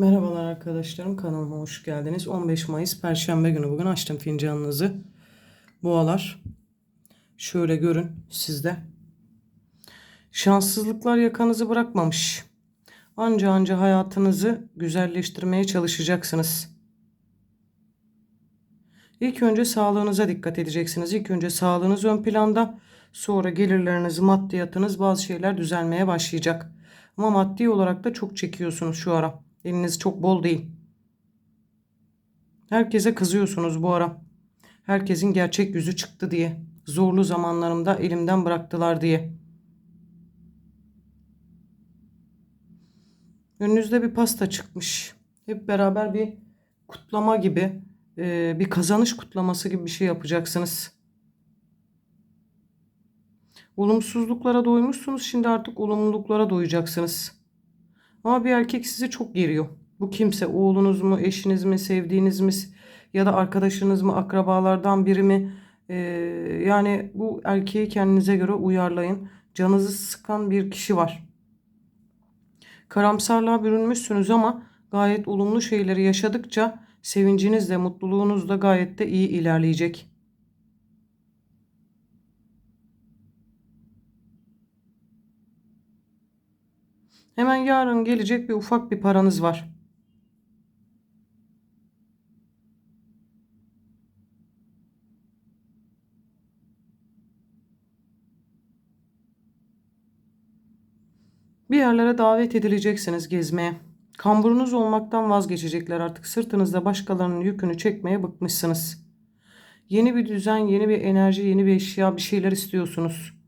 Merhabalar arkadaşlarım kanalıma hoş geldiniz. 15 Mayıs Perşembe günü bugün açtım fincanınızı. Boğalar. Şöyle görün sizde. Şanssızlıklar yakanızı bırakmamış. Anca anca hayatınızı güzelleştirmeye çalışacaksınız. İlk önce sağlığınıza dikkat edeceksiniz. İlk önce sağlığınız ön planda. Sonra gelirleriniz, maddiyatınız bazı şeyler düzelmeye başlayacak. Ama maddi olarak da çok çekiyorsunuz şu ara. Eliniz çok bol değil. Herkese kızıyorsunuz bu ara. Herkesin gerçek yüzü çıktı diye. Zorlu zamanlarımda elimden bıraktılar diye. Önünüzde bir pasta çıkmış. Hep beraber bir kutlama gibi, e, bir kazanış kutlaması gibi bir şey yapacaksınız. Olumsuzluklara doymuşsunuz. Şimdi artık olumluluklara doyacaksınız. Ama bir erkek sizi çok geriyor. Bu kimse oğlunuz mu, eşiniz mi, sevdiğiniz mi ya da arkadaşınız mı, akrabalardan biri mi? Ee, yani bu erkeği kendinize göre uyarlayın. Canınızı sıkan bir kişi var. Karamsarlığa bürünmüşsünüz ama gayet olumlu şeyleri yaşadıkça sevinciniz de mutluluğunuz da gayet de iyi ilerleyecek. Hemen yarın gelecek bir ufak bir paranız var. Bir yerlere davet edileceksiniz gezmeye. Kamburunuz olmaktan vazgeçecekler artık. Sırtınızda başkalarının yükünü çekmeye bıkmışsınız. Yeni bir düzen, yeni bir enerji, yeni bir eşya, bir şeyler istiyorsunuz.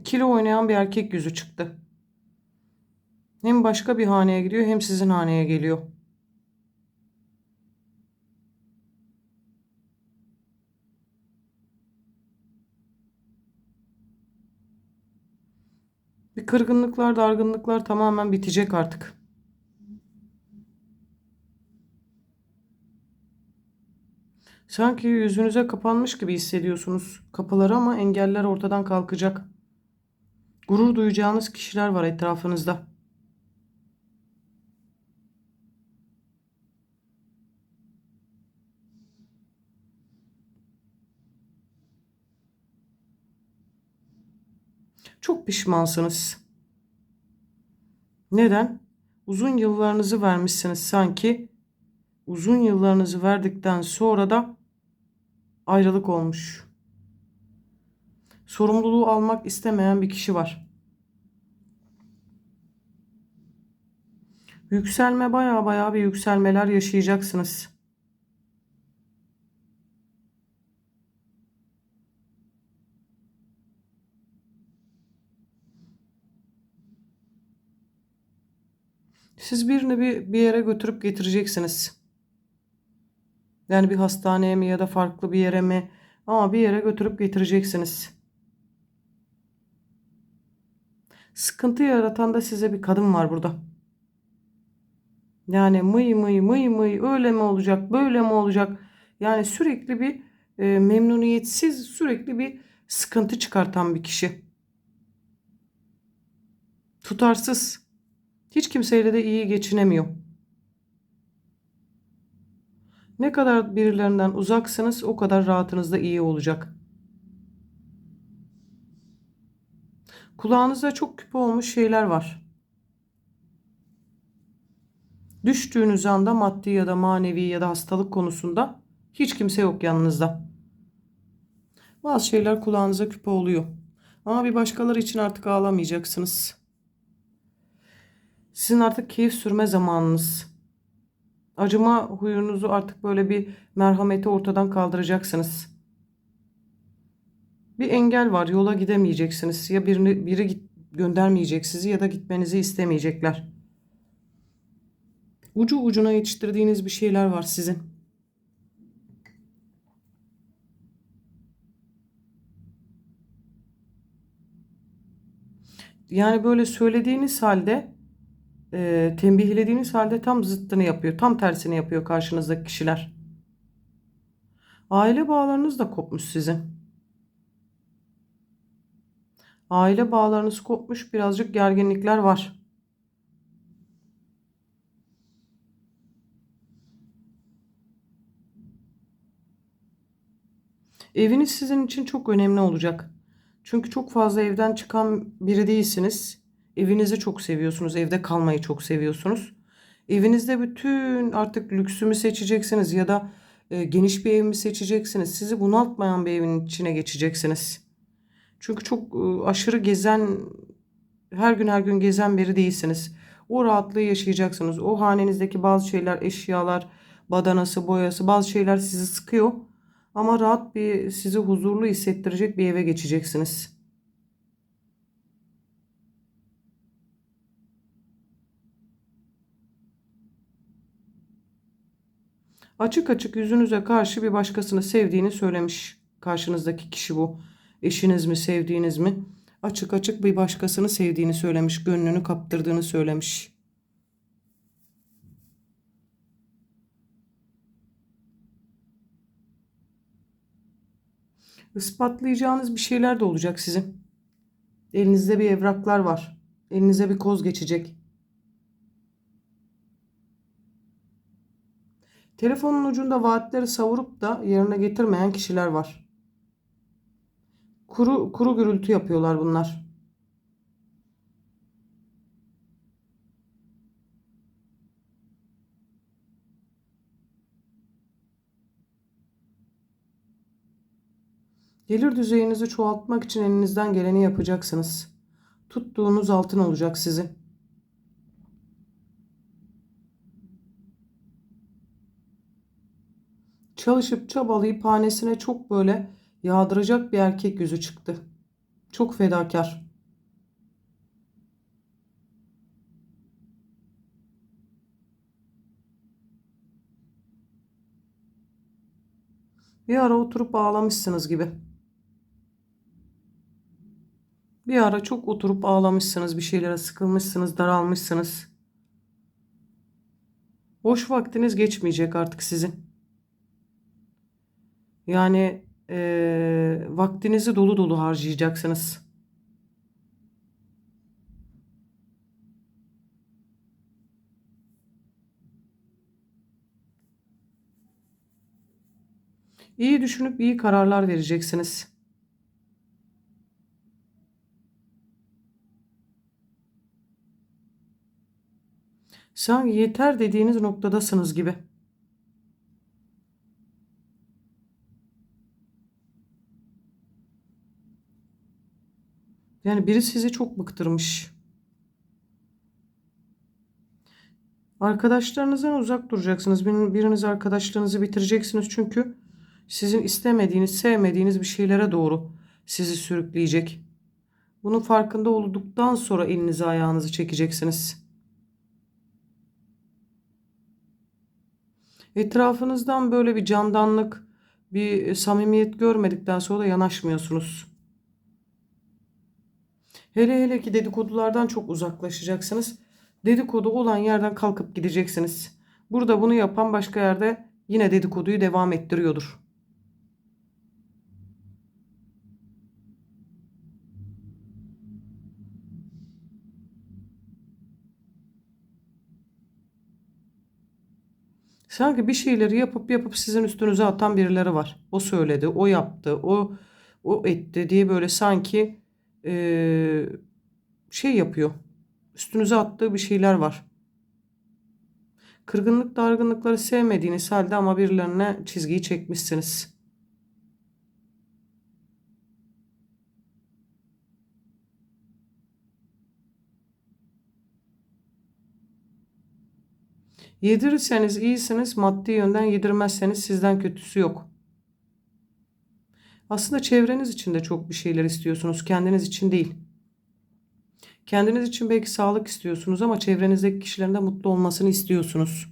İkili oynayan bir erkek yüzü çıktı. Hem başka bir haneye gidiyor hem sizin haneye geliyor. Bir kırgınlıklar, dargınlıklar tamamen bitecek artık. Sanki yüzünüze kapanmış gibi hissediyorsunuz kapıları ama engeller ortadan kalkacak. Gurur duyacağınız kişiler var etrafınızda. Çok pişmansınız. Neden? Uzun yıllarınızı vermişsiniz sanki. Uzun yıllarınızı verdikten sonra da ayrılık olmuş. Sorumluluğu almak istemeyen bir kişi var. Yükselme baya baya bir yükselmeler yaşayacaksınız. Siz birini bir, bir yere götürüp getireceksiniz. Yani bir hastaneye mi ya da farklı bir yere mi ama bir yere götürüp getireceksiniz. Sıkıntı yaratan da size bir kadın var burada. Yani mıy mıy mıy mıy öyle mi olacak böyle mi olacak? Yani sürekli bir e, memnuniyetsiz sürekli bir sıkıntı çıkartan bir kişi. Tutarsız. Hiç kimseyle de iyi geçinemiyor. Ne kadar birilerinden uzaksınız o kadar rahatınız da iyi olacak. Kulağınızda çok küpe olmuş şeyler var. Düştüğünüz anda maddi ya da manevi ya da hastalık konusunda hiç kimse yok yanınızda. Bazı şeyler kulağınıza küpe oluyor. Ama bir başkaları için artık ağlamayacaksınız. Sizin artık keyif sürme zamanınız. Acıma huyunuzu artık böyle bir merhameti ortadan kaldıracaksınız. Bir engel var. Yola gidemeyeceksiniz. Ya birini biri git, göndermeyecek sizi ya da gitmenizi istemeyecekler. Ucu ucuna yetiştirdiğiniz bir şeyler var sizin. Yani böyle söylediğiniz halde e, tembihlediğiniz halde tam zıttını yapıyor. Tam tersini yapıyor karşınızdaki kişiler. Aile bağlarınız da kopmuş sizin. Aile bağlarınız kopmuş, birazcık gerginlikler var. Eviniz sizin için çok önemli olacak. Çünkü çok fazla evden çıkan biri değilsiniz. Evinizi çok seviyorsunuz, evde kalmayı çok seviyorsunuz. Evinizde bütün artık lüksü mü seçeceksiniz ya da e, geniş bir ev mi seçeceksiniz? Sizi bunaltmayan bir evin içine geçeceksiniz. Çünkü çok e, aşırı gezen, her gün her gün gezen biri değilsiniz. O rahatlığı yaşayacaksınız. O hanenizdeki bazı şeyler, eşyalar, badanası, boyası, bazı şeyler sizi sıkıyor. Ama rahat bir, sizi huzurlu hissettirecek bir eve geçeceksiniz. Açık açık yüzünüze karşı bir başkasını sevdiğini söylemiş. Karşınızdaki kişi bu. Eşiniz mi, sevdiğiniz mi? Açık açık bir başkasını sevdiğini söylemiş. Gönlünü kaptırdığını söylemiş. Ispatlayacağınız bir şeyler de olacak sizin. Elinizde bir evraklar var. Elinize bir koz geçecek. Telefonun ucunda vaatleri savurup da yerine getirmeyen kişiler var. Kuru kuru gürültü yapıyorlar bunlar. Gelir düzeyinizi çoğaltmak için elinizden geleni yapacaksınız. Tuttuğunuz altın olacak sizin. Çalışıp çabalayıp hanesine çok böyle yağdıracak bir erkek yüzü çıktı. Çok fedakar. Bir ara oturup ağlamışsınız gibi. Bir ara çok oturup ağlamışsınız, bir şeylere sıkılmışsınız, daralmışsınız. Boş vaktiniz geçmeyecek artık sizin. Yani eee, vaktinizi dolu dolu harcayacaksınız. İyi düşünüp iyi kararlar vereceksiniz. Sanki yeter dediğiniz noktadasınız gibi. Yani biri sizi çok bıktırmış. Arkadaşlarınızdan uzak duracaksınız. Biriniz arkadaşlığınızı bitireceksiniz çünkü sizin istemediğiniz, sevmediğiniz bir şeylere doğru sizi sürükleyecek. Bunun farkında olduktan sonra elinizi ayağınızı çekeceksiniz. Etrafınızdan böyle bir candanlık, bir samimiyet görmedikten sonra da yanaşmıyorsunuz. Hele hele ki dedikodulardan çok uzaklaşacaksınız. Dedikodu olan yerden kalkıp gideceksiniz. Burada bunu yapan başka yerde yine dedikoduyu devam ettiriyordur. Sanki bir şeyleri yapıp yapıp sizin üstünüze atan birileri var. O söyledi, o yaptı, o o etti diye böyle sanki eee, şey yapıyor. Üstünüze attığı bir şeyler var. Kırgınlık, dargınlıkları sevmediğiniz halde ama birilerine çizgiyi çekmişsiniz. Yedirirseniz iyisiniz, maddi yönden yedirmezseniz sizden kötüsü yok. Aslında çevreniz için de çok bir şeyler istiyorsunuz, kendiniz için değil. Kendiniz için belki sağlık istiyorsunuz ama çevrenizdeki kişilerin de mutlu olmasını istiyorsunuz.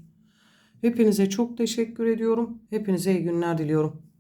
Hepinize çok teşekkür ediyorum. Hepinize iyi günler diliyorum.